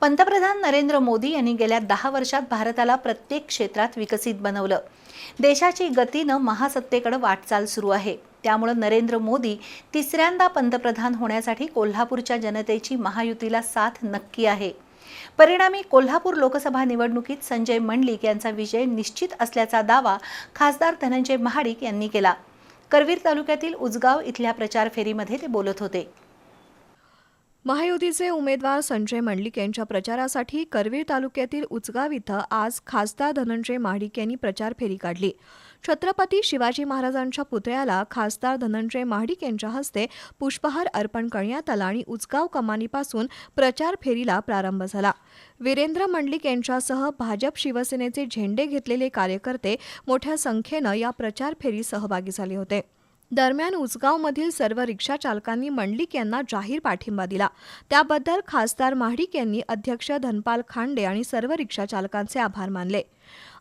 पंतप्रधान नरेंद्र मोदी यांनी गेल्या दहा वर्षात भारताला प्रत्येक क्षेत्रात विकसित बनवलं. देशाची गतीनं महासत्तेकडे वाटचाल सुरू आहे. त्यामुळं नरेंद्र मोदी तिसऱ्यांदा पंतप्रधान होण्यासाठी कोल्हापूरच्या जनतेची महायुतीला साथ नक्की आहे. परिणामी कोल्हापूर लोकसभा निवडणुकीत संजय मंडलिक यांचा विजय निश्चित असल्याचा दावा खासदार धनंजय महाडिक यांनी केला. करवीर तालुक्यातील उजगाव इथल्या प्रचार फेरीमध्ये ते बोलत होते. महायुतीचे उमेदवार संजय मंडलिक यांच्या प्रचारासाठी करवीर तालुक्यातील उचगाव इथं आज खासदार धनंजय महाडिक यांनी प्रचार फेरी काढली. छत्रपती शिवाजी महाराजांच्या पुतळ्याला खासदार धनंजय महाडिक यांच्या हस्ते पुष्पहार अर्पण करण्यात आला आणि उचगाव कमानीपासून प्रचार फेरीला प्रारंभ झाला. वीरेंद्र मंडलिक यांच्यासह भाजप शिवसेनेचे झेंडे घेतलेले कार्यकर्ते मोठ्या संख्येनं या प्रचार फेरीत सहभागी झाले होते. दरम्यान उचगावमधील सर्व रिक्षा चालकांनी मंडलिक यांना जाहीर पाठिंबा दिला. त्याबद्दल खासदार महाडिक यांनी अध्यक्ष धनपाल खांडे आणि सर्व रिक्षा चालकांचे आभार मानले.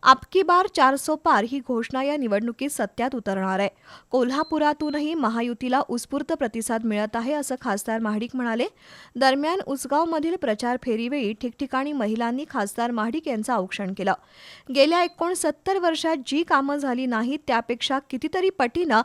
आपकी बार चारसो पार ही घोषणा या निवडणुकीत सत्यात उतरणार आहे. कोल्हापुरातूनही महायुतीला उत्स्फूर्त प्रतिसाद मिळत आहे असं खासदार महाडिक म्हणाले. दरम्यान उसगावमधील प्रचार फेरीवेळी ठिकठिकाणी महिलांनी खासदार महाडिक यांचं औक्षण केलं. गेल्या एकोणसत्तर वर्षात जी कामं झाली नाहीत त्यापेक्षा कितीतरी पटीनं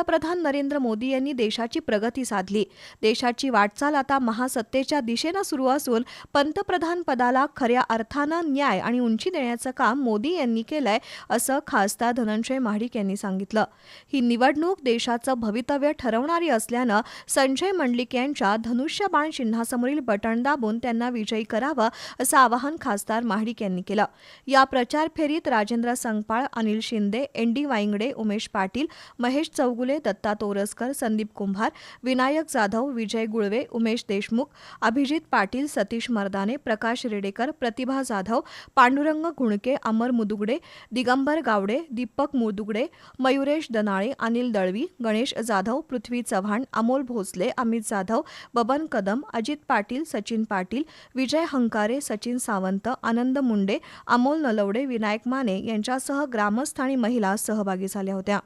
पंतप्रधान नरेंद्र मोदी यांनी देशाची प्रगती साधली. देशाची वाटचाल आता महासत्तेच्या दिशेनं सुरू असून पंतप्रधान पदाला खऱ्या अर्थानं न्याय आणि उंची देण्याचं काम मोदी यांनी केलंय असं खासदार धनंजय महाडिक यांनी सांगितलं. ही निवडणूक देशाचं भवितव्य ठरवणारी असल्यानं संजय मंडलिक यांच्या धनुष्यबाण चिन्हासमोरील बटण दाबून त्यांना विजयी करावं असं आवाहन खासदार महाडिक यांनी केलं. या प्रचार फेरीत राजेंद्र संगपाळ अनिल शिंदे एन डी वाईंगडे उमेश पाटील महेश चौगुले दत्ता तोरसकर संदीप कुंभार विनायक जाधव विजय गुळवे उमेश देशमुख अभिजित पाटील सतीश मर्दाने प्रकाश रेडेकर प्रतिभा जाधव पांडुरंग घुणके अमर मुदुगडे दिगंबर गावडे दीपक मुदुगडे मयुरेश दनाळे अनिल दळवी गणेश जाधव पृथ्वी चव्हाण अमोल भोसले अमित जाधव बबन कदम अजित पाटील सचिन पाटील विजय हंकारे सचिन सावंत आनंद मुंडे अमोल नलवडे विनायक माने यांच्यासह ग्रामस्थ आणि महिला सहभागी झाल्या होत्या.